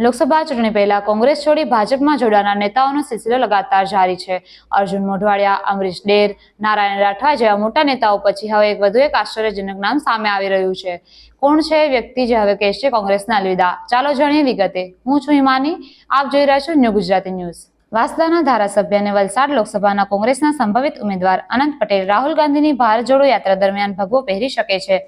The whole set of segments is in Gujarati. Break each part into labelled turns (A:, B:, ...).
A: લોકસભા ચૂંટણી પહેલા કોંગ્રેસ છોડી ભાજપમાં જોડાના નેતાઓનો સિલસિલો લગાતાર જારી છે. અર્જુન મોઢવાડિયા, અમરીશ ડેર, નારાયણ રાઠવા જેવા મોટા નેતાઓ પછી હવે એક વધુ એક આશ્ચર્યજનક નામ સામે આવી રહ્યું છે. કોણ છે વ્યક્તિ જે હવે કહેશે કોંગ્રેસના અલવિદા? ચાલો જાણીએ વિગતે. હું છું હિમાની. આપ જોઈ રહ્યા છો ન્યૂ ગુજરાતી ન્યૂઝ. વાસદાના ધારાસભ્ય અને વલસાડ લોકસભાના કોંગ્રેસના સંભવિત ઉમેદવાર અનંત પટેલ રાહુલ ગાંધીની ભારત જોડો યાત્રા દરમિયાન ભગવો પહેરી શકે છે.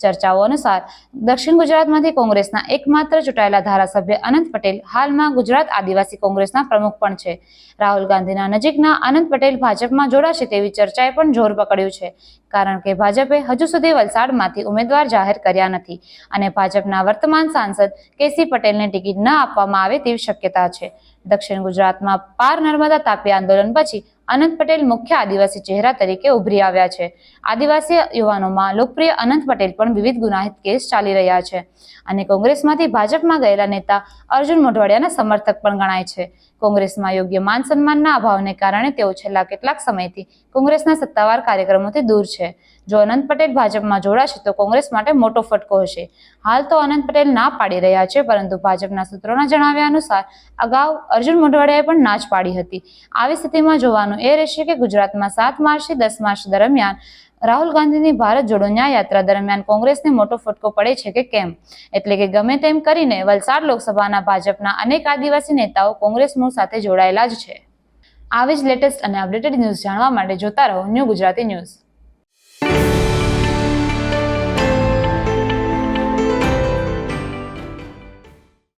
A: ચર્ચાઓ અનુસાર દક્ષિણ ગુજરાતમાંથી કોંગ્રેસના એકમાત્ર ચૂંટાયેલા ધારાસભ્ય અનંત પટેલ હાલમાં ગુજરાત આદિવાસી કોંગ્રેસના પ્રમુખ પણ છે. રાહુલ ગાંધીના નજીકના અનંત પટેલ ભાજપમાં જોડાશે તેવી ચર્ચાએ પણ જોર પકડ્યું છે. કારણ કે ભાજપે હજુ સુધી વલસાડમાંથી ઉમેદવાર જાહેર કર્યા નથી અને ભાજપના વર્તમાન સાંસદ કેસી પટેલને ટિકિટ ન આપવામાં આવે તેવી શક્યતા છે. દક્ષિણ ગુજરાતમાં પાર નર્મદા તાપી આંદોલન પછી અનંત પટેલ મુખ્ય આદિવાસી ચહેરા તરીકે ઉભરી આવ્યા છે. આદિવાસી યુવાનોમાં લોકપ્રિય અનંત પટેલ પણ વિવિધ ગુનાહિત કેસ ચાલી રહ્યા છે અને કોંગ્રેસમાંથી ભાજપમાં ગયેલા નેતા અર્જુન મોઢવાડિયાના સમર્થક પણ ગણાય છે. કોંગ્રેસમાં યોગ્ય માન સન્માનના અભાવને કારણે તેઓ છેલ્લા કેટલાક સમયથી કોંગ્રેસના સત્તાવાર કાર્યક્રમોથી દૂર છે. જો અનંત પટેલ ભાજપમાં જોડાશે તો કોંગ્રેસ માટે મોટો ફટકો હશે. હાલ તો અનંત પટેલ ના પાડી રહ્યા છે, પરંતુ ભાજપના સૂત્રોના જણાવ્યા અનુસાર અગાઉ અર્જુન મોઢવાડિયાએ પણ ના જ પાડી હતી. આવી સ્થિતિમાં જોવાનું એ રહેશે કે ગુજરાતમાં સાત માર્ચથી દસ માર્ચ દરમિયાન રાહુલ ગાંધીની ભારત જોડો ન્યાય યાત્રા દરમિયાન કોંગ્રેસને મોટો ફટકો પડે છે કે કેમ? એટલે કે ગમે તેમ કરીને વલસાડ લોકસભાના ભાજપના અનેક આદિવાસી નેતાઓ કોંગ્રેસ મૂળ સાથે જોડાયેલા જ છે. આવી જ લેટેસ્ટ અને અપડેટેડ ન્યૂઝ જાણવા માટે જોતા રહો ન્યૂ ગુજરાતી ન્યૂઝ.